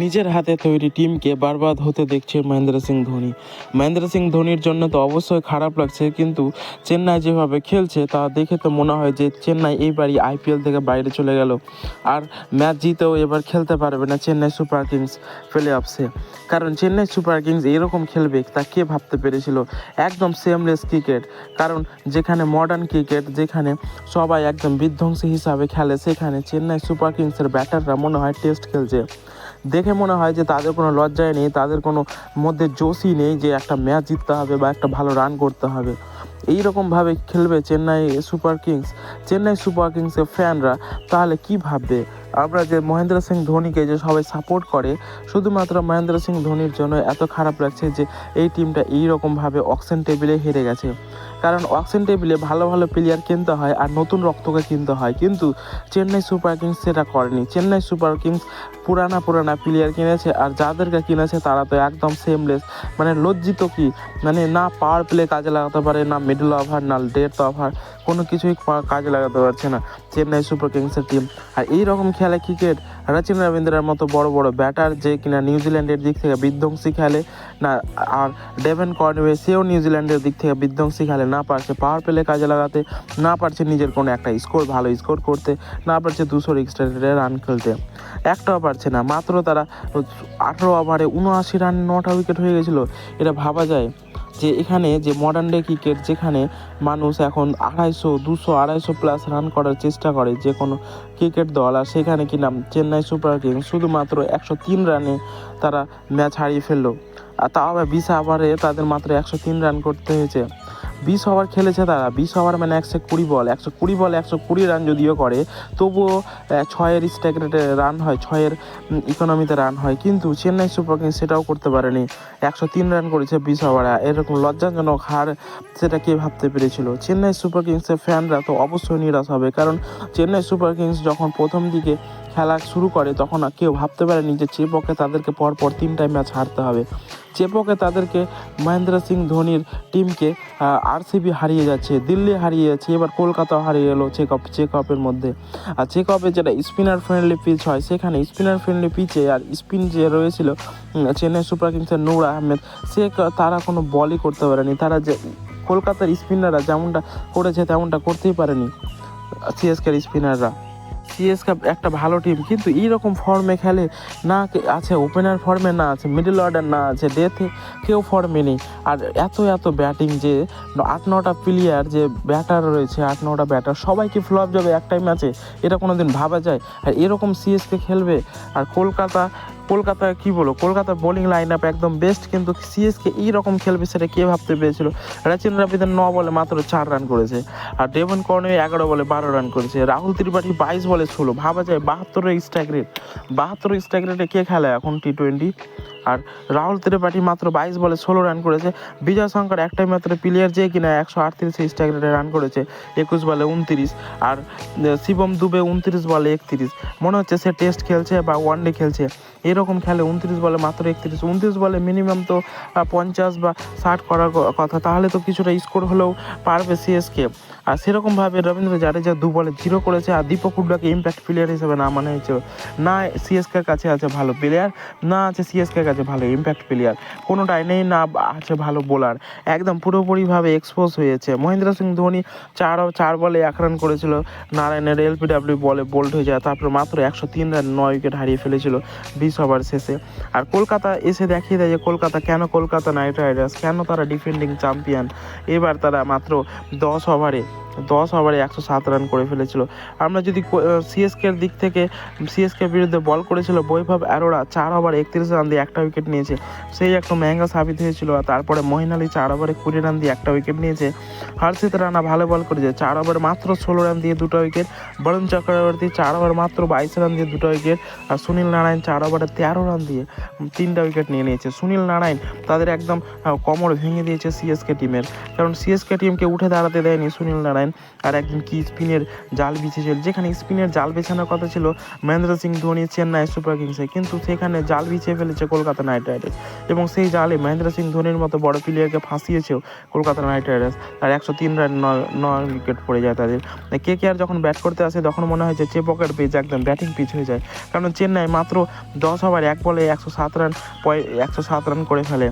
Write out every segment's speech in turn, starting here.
নিজের হাতে তৈরি টিমকে বারবাদ হতে দেখছে মহেন্দ্র সিং ধোনি। মহেন্দ্র সিং ধোনির জন্য তো অবশ্যই খারাপ লাগছে, কিন্তু চেন্নাই যেভাবে খেলছে, তা দেখে তো মনে হয় যে চেন্নাই এইবারই আইপিএল থেকে বাইরে চলে গেল। আর ম্যাচ জিতেও এবার খেলতে পারবে না চেন্নাই সুপার কিংস প্লে অফসে কারণ চেন্নাই সুপার কিংস এরকম খেলবে, তা কে ভাবতে পেরেছিল? একদম সেমলেস ক্রিকেট কারণ যেখানে মডার্ন ক্রিকেট যেখানে সবাই একদম বিধ্বংসী হিসাবে খেলে, সেখানে চেন্নাই সুপার কিংসের ব্যাটাররা মনে হয় টেস্ট খেলছে। দেখে মনে হয় যে তাদের কোনো লজ্জায় নেই, তাদের কোনো মধ্যে জোশই নেই যে একটা ম্যাচ জিততে হবে বা একটা ভালো রান করতে হবে। এই রকমভাবে খেলবে Chennai Super Kings. Chennai Super কিংসের ফ্যানরা তাহলে কি ভাববে? আমরা যে মহেন্দ্র সিং ধোনিকে যে সবাই সাপোর্ট করে, শুধুমাত্র মহেন্দ্র সিং ধোনির জন্য এত খারাপ লাগছে যে এই টিমটা এই রকমভাবে অকশন টেবিলে হেরে গেছে। কারণ অকশন টেবিলে ভালো ভালো প্লেয়ার কিনতে হয় আর নতুন রক্তকে কিনতে হয়। কিন্তু চেন্নাই সুপার কিংস সেটা করেনি। চেন্নাই সুপার কিংস পুরানা পুরানা প্লেয়ার কিনেছে আর যাদেরকে কিনেছে তারা তো একদম সেমলেস মানে লজ্জিত কি? মানে না পাওয়ার প্লে কাজে লাগাতে পারে, না মিডল ওভার না ডেথ ওভার কোনো কিছুই কাজে লাগাতে পারছে না। চেন্নাই সুপার কিংসের টিম আর এইরকম খেলে ক্রিকেট রচিন রবীন্দ্রের মতো বড় বড় ব্যাটার যে কিনা নিউজিল্যান্ডের দিক থেকে বিধ্বংসী খেলে না, আর ডেভেন কর্নওয়ে সেও নিউজিল্যান্ডের দিক থেকে বিধ্বংসী খেলে না পারছে পাওয়ার প্লে কাজে লাগাতে, না পারছে নিজের কোনো একটা স্কোর ভালো স্কোর করতে, না পারছে দুশো এক্সট্রা রান খেলতে। একটাও পারছে না, মাত্র তারা আঠেরো ওভারে উনআশি রান নটা উইকেট হয়ে গেছিল। এটা ভাবা যায়। যে এখানে যে মডার্ন ডে ক্রিকেট যেখানে মানুষ এখন আড়াইশো, দুশো, আড়াইশো প্লাস রান করার চেষ্টা করে যে কোনো ক্রিকেট দল, আর সেখানে কি নাম? Chennai Super Kings. শুধুমাত্র একশো তিন রানে তারা ম্যাচ হারিয়ে ফেলল। আর তাও আবার বিশ ওভারে তাদের মাত্র একশো তিন রান করতে হয়েছে। বিশ ওভার খেলেছে তারা। বিশ ওভার মানে একশো কুড়ি বল। একশো কুড়ি বল, একশো কুড়ি রান যদিও করে, তবুও ছয়ের স্ট্রাইক রেটে রান হয়, ছয়ের ইকোনমিতে রান হয়। কিন্তু চেন্নাই সুপার কিংস সেটাও করতে পারেনি। একশো তিন রান করেছে বিশ ওভারে। এরকম লজ্জাজনক হার সেটা কে ভাবতে পেরেছিল? চেন্নাই সুপার কিংসের ফ্যানরা তো অবশ্যই নিরাশ হবে। কারণ চেন্নাই সুপার কিংস যখন প্রথম দিকে খেলা শুরু করে, তখন কেউ ভাবতে পারেনি যে চেপকে তাদেরকে পরপর তিনটায় ম্যাচ হারতে হবে। চেপকে তাদেরকে মহেন্দ্র সিং ধোনির টিমকে আরসিবি হারিয়ে যাচ্ছে, দিল্লি হারিয়ে যাচ্ছে, এবার কলকাতাও হারিয়ে এলো চেক আপ চেক আপের মধ্যে। আর চেক আপে যেটা স্পিনার ফ্রেন্ডলি পিচ হয়, সেখানে স্পিনার ফ্রেন্ডলি পিচে আর স্পিন যে রয়েছিল চেন্নাই সুপার কিংসের নূর আহমেদ, সে তারা কোনো বলই করতে পারেনি। তারা যে কলকাতার স্পিনাররা যেমনটা করেছে, তেমনটা করতেই পারেনি। সিএসকের স্পিনাররা সিএসকে একটা ভালো টিম কিন্তু এইরকম ফর্মে খেলে না আছে ওপেনার ফর্মে না আছে মিডল অর্ডার না আছে ডেথে কেউ ফর্মে নেই। আর এত এত ব্যাটিং যে আট, নটা প্লেয়ার যে ব্যাটার রয়েছে, আট, নটা ব্যাটার সবাইকে ফ্লপ যাবে একটাই ম্যাচে এটা কোনো দিন ভাবা যায়। আর এরকম সিএসকে খেলবে, আর কলকাতা কলকাতা, কি বলো কলকাতার বোলিং লাইন আপ একদম বেস্ট কিন্তু সিএসকে এই রকম খেলবে সেটা কে ভাবতে পেরেছিল? রাচিন রাবিদের ন বলে মাত্র চার রান করেছে, আর ডেভন কর্নওয়ে এগারো বলে বারো রান করেছে, রাহুল ত্রিপাঠী বাইশ বলে ষোলো, ভাবা যায় বাহাত্তর স্ট্রাইক রেট বাহাত্তর স্ট্রাইক রেটে কে খেলে এখন টি টোয়েন্টি আর রাহুল ত্রিপাঠী মাত্র বাইশ বলে ষোলো রান করেছে। বিজয় শঙ্কর একটাই মাত্র প্লেয়ার যে কিনা একশো আটত্রিশ স্ট্রাইক রান করেছে, একুশ বলে উনত্রিশ আর শিবম দুবে উনত্রিশ বলে একত্রিশ। মনে হচ্ছে সে টেস্ট খেলছে বা ওয়ানডে খেলছে। এরকম খেলে উনত্রিশ বলে মাত্র একত্রিশ। উনত্রিশ বলে মিনিমাম তো পঞ্চাশ বা ষাট করার কথা। তাহলে তো কিছুটা স্কোর হলেও পারবে সিএসকে আর সেরকমভাবে রবীন্দ্র জাডেজা দু বলে জিরো করেছে আর দীপক হুডাকে ইম্প্যাক্ট প্লেয়ার হিসেবে না মানে হয়েছে না সিএসকের কাছে আছে ভালো প্লেয়ার না আছে সিএসকের কাছে ভালো ইম্প্যাক্ট প্লেয়ার কোনোটাই নেই না, আছে ভালো বোলার একদম পুরোপুরিভাবে এক্সপোজ হয়েছে। মহেন্দ্র সিং ধোনি চার চার বলে এক রান করেছিল। নারায়ণের এলপিডাব্লিউ বলে বোল্ড হয়ে যায়। তারপর মাত্র একশো তিন রান নয় উইকেট হারিয়ে ফেলেছিল বিশ ওভার শেষে। আর কলকাতা এসে দেখিয়ে দেয় যে কলকাতা কেন কলকাতা নাইট রাইডার্স? কেন তারা ডিফেন্ডিং চ্যাম্পিয়ন এবার তারা মাত্র দশ ওভারে দশ ওভারে একশো সাত রান করে ফেলেছিল। আমরা যদি সিএসকে এর দিক থেকে সিএসকে বিরুদ্ধে বল করেছিল বৈভব অ্যারোরা, চার ওভার একত্রিশ রান দিয়ে একটা উইকেট নিয়েছে। সেই একটা ম্যাঙ্গা সাবিত হয়েছিল আর তারপরে মহিন আলী চার ওভারে কুড়ি রান দিয়ে একটা উইকেট নিয়েছে। হর্ষিত রানা ভালো বল করেছে, চার ওভার মাত্র ষোলো রান দিয়ে দুটো উইকেট বরুণ চক্রবর্তী চার ওভার মাত্র বাইশ রান দিয়ে দুটো উইকেট আর সুনীল নারায়ণ চার ওভারে তেরো রান দিয়ে তিনটা উইকেট নিয়ে নিয়েছে। সুনীল নারায়ণ তাদের একদম কোমর ভেঙে দিয়েছে সিএসকে টিমের কারণ সিএসকে টিমকে উঠে দাঁড়াতে দেয়নি সুনীল নারায়ণ। নারায়ণ আর একদিন কি স্পিনের জাল বিছিয়েছিল? যেখানে স্পিনের জাল বেছানোর কথা ছিল মহেন্দ্র সিং ধোনি চেন্নাই সুপার কিংসে। কিন্তু সেখানে জাল বিছিয়ে ফেলেছে কলকাতা নাইট রাইডার্স। এবং সেই জালে মহেন্দ্র সিং ধোনির মতো বড় প্লেয়ারকে ফাঁসিয়েছেও কলকাতা নাইট রাইডার্স। আর একশো তিন রান নয় উইকেট পড়ে যায় তাদের। কে কে আর যখন ব্যাট করতে আসে, তখন মনে হয় যে চেপকের পিচ একদম ব্যাটিং পিচ হয়ে যায়। কারণ চেন্নাই মাত্র দশ ওভার এক বলে একশো সাত রান একশো সাত রান করে ফেলে।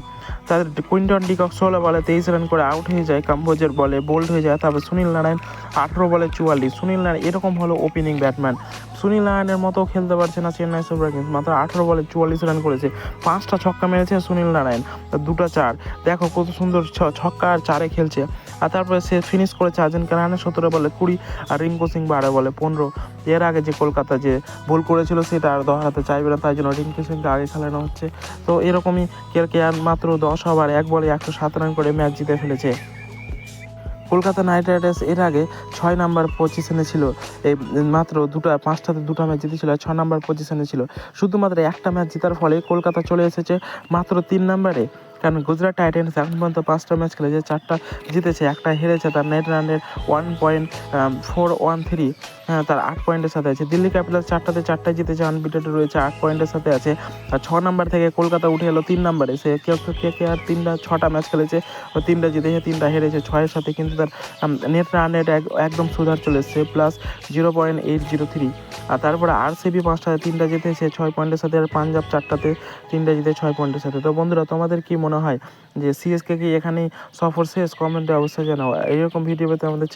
তাদের কুইন্টন ডিকক ষোলো বলে তেইশ রান করে আউট হয়ে যায়। কাম্বোজের বলে বোল্ড হয়ে যায়। তারপর সুনীল নারায়ণ, আঠেরো বলে চুয়াল্লিশ। সুনীল নারায়ণ, এরকম হলো ওপেনিং ব্যাটম্যান সুনীল নারায়ণের মতো খেলতে পারছে না চেন্নাই সুপার কিংস। মাত্র আঠেরো বলে চুয়াল্লিশ রান করেছে। পাঁচটা ছক্কা মেরেছে সুনীল নারায়ণ, দুটো চার। দেখো কত সুন্দর ছক্কা আর চারে খেলছে। আর তারপরে সে ফিনিশ করেছে আর্জেন্টিনা রানে সতেরো বলে কুড়ি আর রিঙ্কু সিং বারো বলে পনেরো। এর আগে যে কলকাতা যে ভুল করেছিল, সেটা আর দহরাতে চাইবে না, তাই জন্য রিঙ্কু সিংকে আগে খেলানো হচ্ছে। তো এরকমই কে আর মাত্র দশ ওভার এক বলে একশো সাত রান করে ম্যাচ জিতে ফেলেছে। কলকাতা নাইট রাইডার্স এর আগে ছয় নাম্বার পজিশনে ছিল। এই মাত্র দুটা, পাঁচটাতে দুটা ম্যাচ জিতেছিল ছয় নাম্বার পজিশনে ছিল। শুধুমাত্র একটা ম্যাচ জেতার ফলে কলকাতা চলে এসেছে মাত্র তিন নাম্বারে। কারণ গুজরাট টাইটেন্স এখন পর্যন্ত পাঁচটা ম্যাচ খেলেছে, চারটা জিতেছে, একটা হেরেছে তার নেট রানের one point four one three তার আট পয়েন্টের সাথে আছে। দিল্লি ক্যাপিটাল চারটাতে চারটায় জিতেছে আনবিটেড রয়েছে, আট পয়েন্টের সাথে আছে। আর ছ নাম্বার থেকে কলকাতা উঠে এলো তিন নাম্বারে সে কেউ কেউ কে কে আর তিনটা, ছটা ম্যাচ খেলেছে। তিনটা জিতেছে তিনটা হেরেছে ছয়ের সাথে, কিন্তু তার নেট রান রেট একদম সুধার চলে এসছে plus zero point eight zero three আর তারপরে আর সিবি পাঁচটাতে তিনটা জিতেছে ছয় পয়েন্টের সাথে আর পাঞ্জাব চারটাতে তিনটা জিতে ছয় পয়েন্টের সাথে। তো বন্ধুরা, তোমাদের কি মনে হয় যে সিএসকে কি এখানেই সফর শেষ? কমেন্টে অবশ্যই জানাও। এরকম ভিডিও পেতে আমাদের